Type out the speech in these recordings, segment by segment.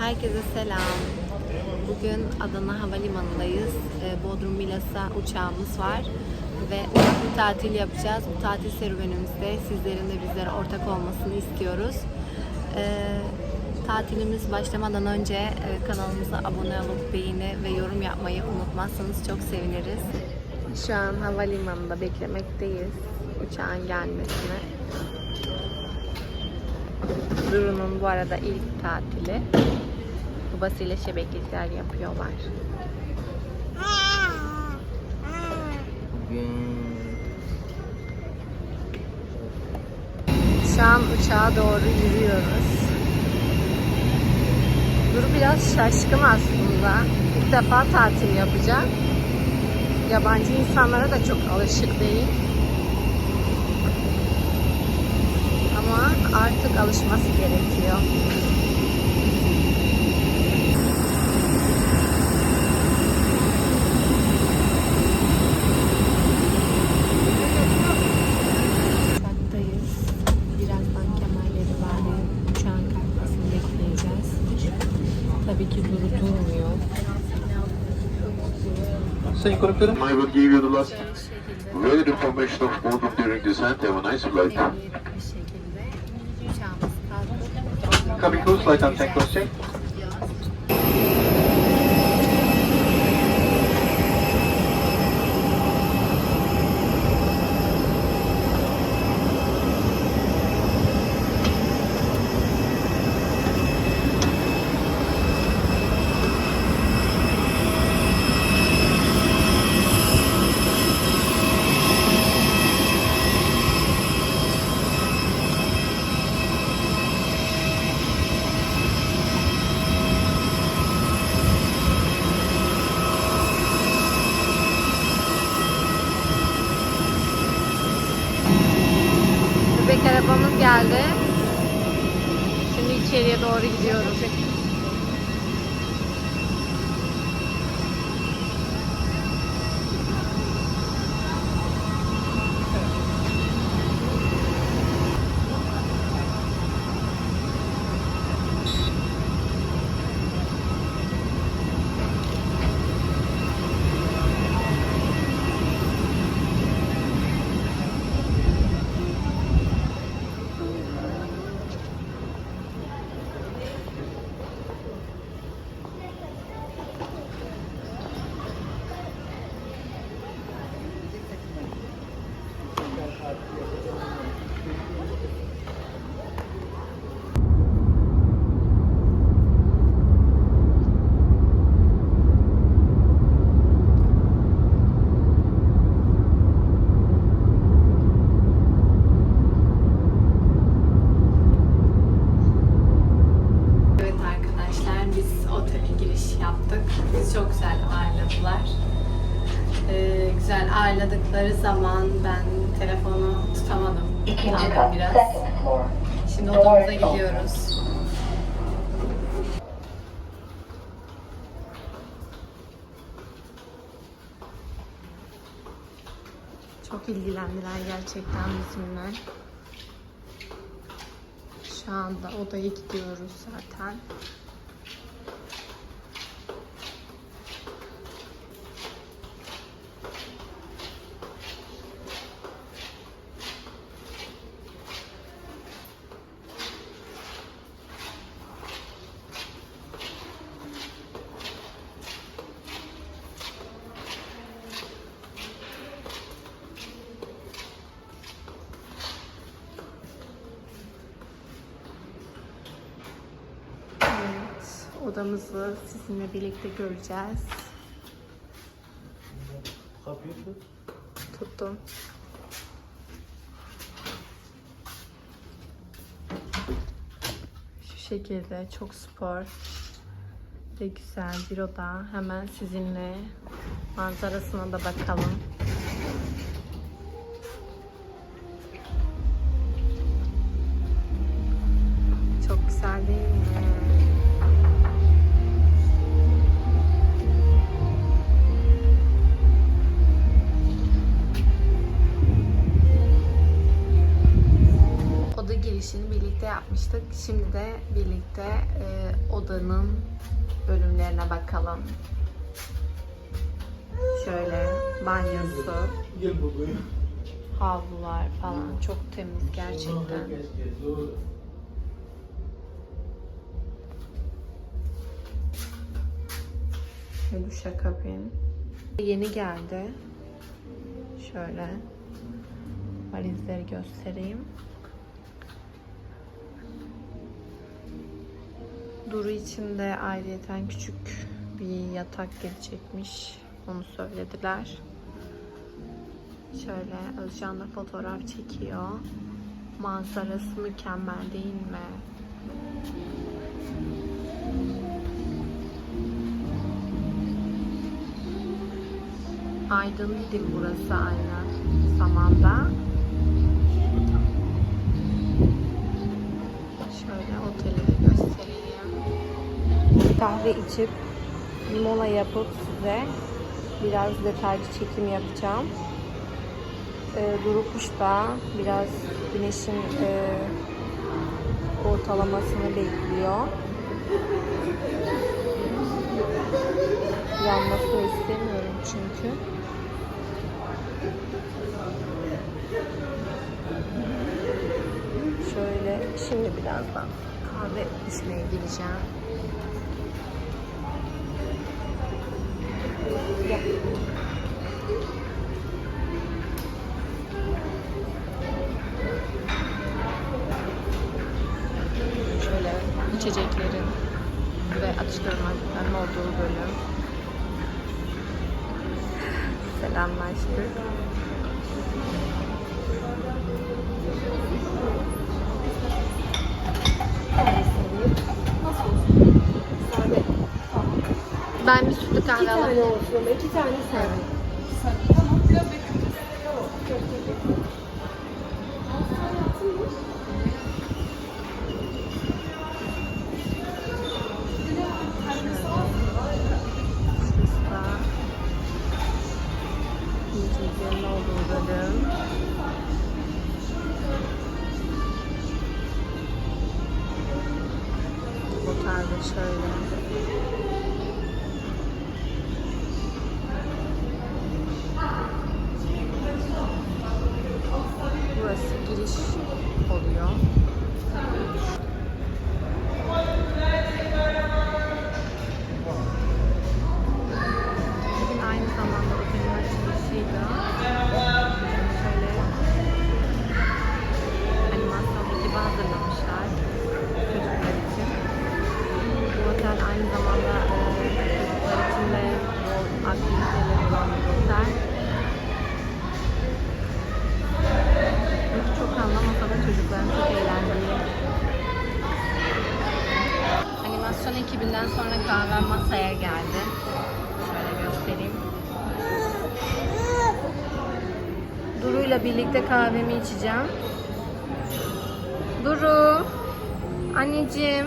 Herkese selam. Bugün Adana Havalimanı'ndayız. Ee, Bodrum Milas'a uçağımız var. Ve bir tatil yapacağız. Bu tatil serüvenimizde sizlerin de bizlere ortak olmasını istiyoruz. Ee, tatilimiz başlamadan önce e, kanalımıza abone olup beğeni ve yorum yapmayı unutmazsanız çok seviniriz. Şu an havalimanında beklemekteyiz uçağın gelmesini. Duru'nun bu arada ilk tatili. Babasıyla şebeklikler yapıyorlar. Şu an uçağa doğru yürüyoruz. Duru biraz şaşkın aslında. İlk defa tatil yapacak. Yabancı insanlara da çok alışık değil. Ama artık alışması gerekiyor. Sayın konuklarım. I will give you the last valid information of Bodrum during descent. Have a nice flight. Cabin crew, flight time check, cross check. Arabamız geldi. Şimdi içeriye doğru gidiyoruz. Ağırladıkları zaman ben telefonu tutamadım. Kat, biraz. Şimdi odamıza gidiyoruz. Çok ilgilendiler gerçekten bizimle. Şu anda odaya gidiyoruz zaten. Evet, odamızı sizinle birlikte göreceğiz. Tuttum. Şu şekilde çok spor ve güzel bir oda. Hemen sizinle manzarasına da bakalım. Çok güzel değil mi? Yapmıştık. Şimdi de birlikte e, odanın bölümlerine bakalım. Şöyle banyosu, havlular falan çok temiz gerçekten. Ve duşakabin. Yeni geldi. Şöyle valizleri göstereyim. Duru için de ayrıyeten küçük bir yatak gelecekmiş. Onu söylediler. Şöyle Özcan da fotoğraf çekiyor. Manzarası mükemmel değil mi? Aydın değil burası aynı zamanda. Şöyle oteli. Kahve içip limona yapıp size biraz detaylı çekim yapacağım. Ee, Duru kuş da biraz güneşin e, ortalamasını bekliyor. Yanmasını istemiyorum çünkü. Şöyle şimdi birazdan kahve içmeye gireceğim. İçeceklerin ve atıştırmalıkların olduğu bölüm. Selamlaştık. Ben bir sütlü kahve alabilirim. olsun ama iki tane sen. Şurada Duru'yla birlikte kahvemi içeceğim. Duru. Anneciğim.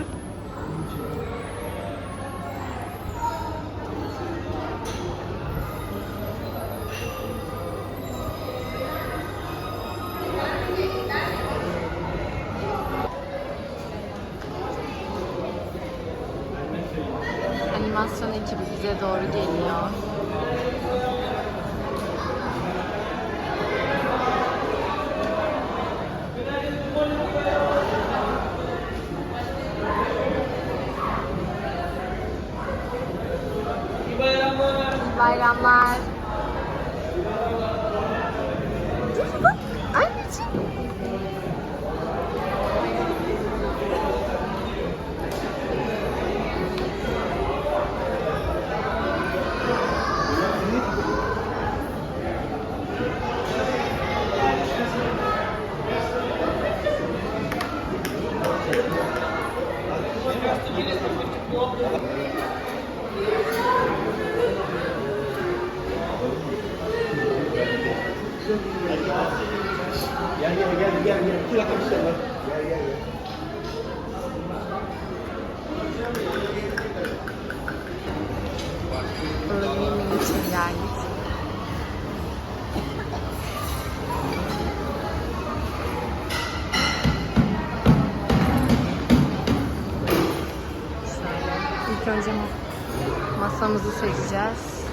Masamızı seçeceğiz.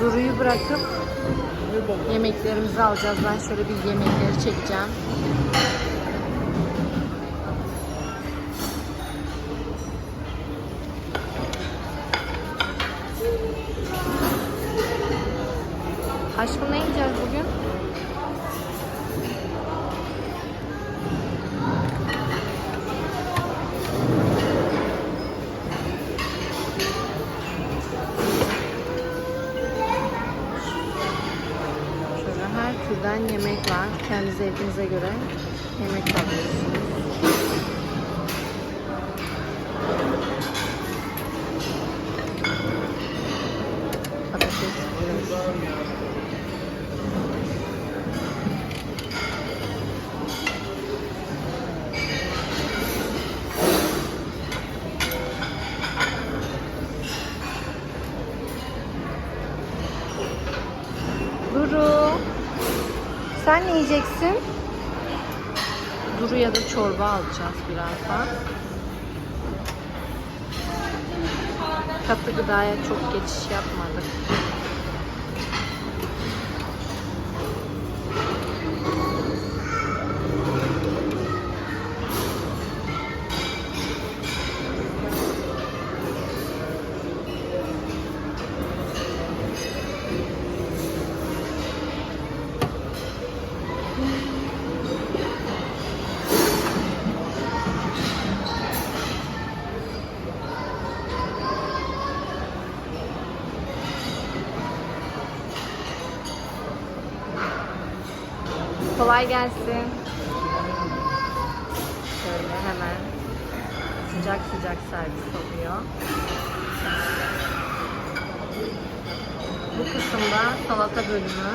Duru'yu bırakıp yemeklerimizi alacağız. Ben şöyle bir yemekleri çekeceğim. Aşkım ne yiyeceğiz bugün? Şöyle her türden yemek var. Kendi zevkinize göre yemek alıyorsunuz. Patates püresi. Duru. Sen ne yiyeceksin? Duru ya da çorba alacağız birazdan. Katı gıdaya çok geçiş yapmadık. Kolay gelsin. Şöyle hemen sıcak sıcak servis oluyor. Bu kısımda salata bölümü.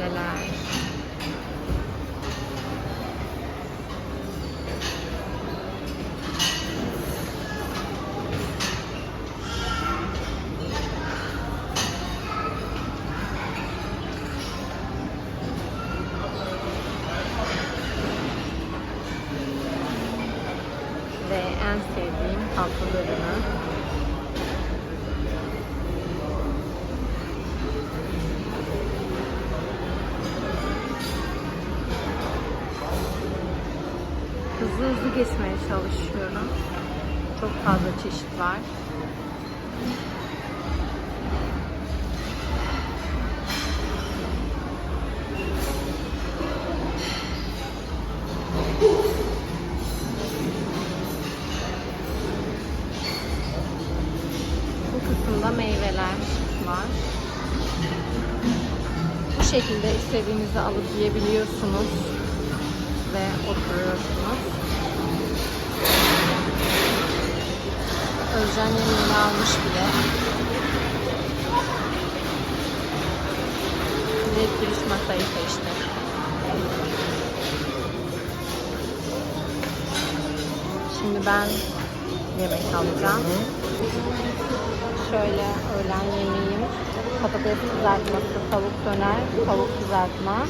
的啦。Hızlı hızlı geçmeye çalışıyorum. Çok fazla çeşit var. Bu kısımda meyveler var. Bu şekilde istediğinizi alıp yiyebiliyorsunuz ve oturuyorsunuz. Özcan yemeğini almış bile. Direkt giriş masayı seçti. Şimdi ben yemek alacağım. Şöyle öğlen yemeğim. Patates kızartması, tavuk döner, tavuk kızartma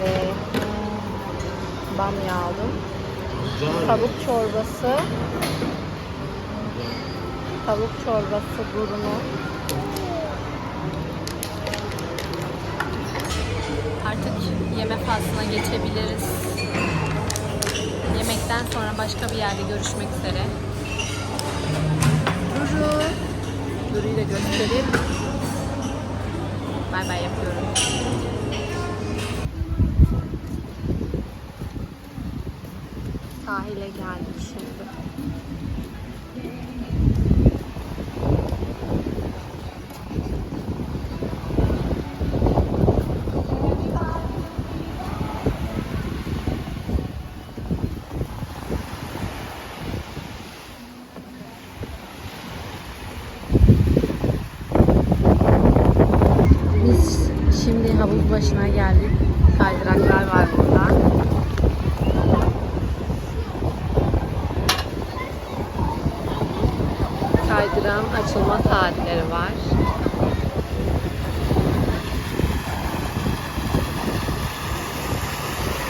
ve bamya aldım. Tavuk çorbası. Tavuk çorbası burunu. Artık yeme faslına geçebiliriz. Yemekten sonra başka bir yerde görüşmek üzere. Duru. Duru'yu da gösterip bay bay yapıyorum. Sahile geldik şimdi. açılma saatleri var.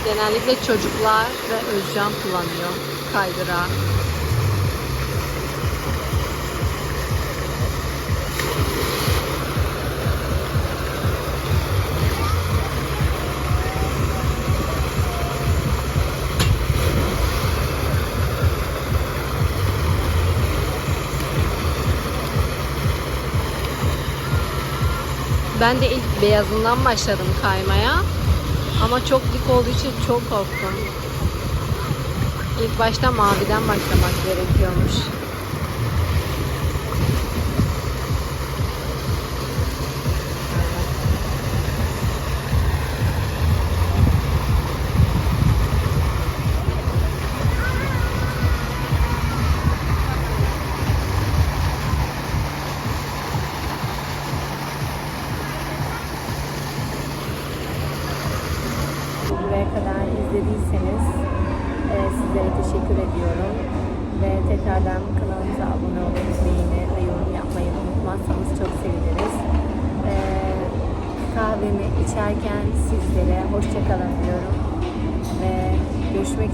Genellikle çocuklar ve özcan kullanıyor kaydırağı. Ben de ilk beyazından başladım kaymaya. Ama çok dik olduğu için çok korktum. İlk başta maviden başlamak gerekiyormuş.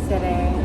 sitting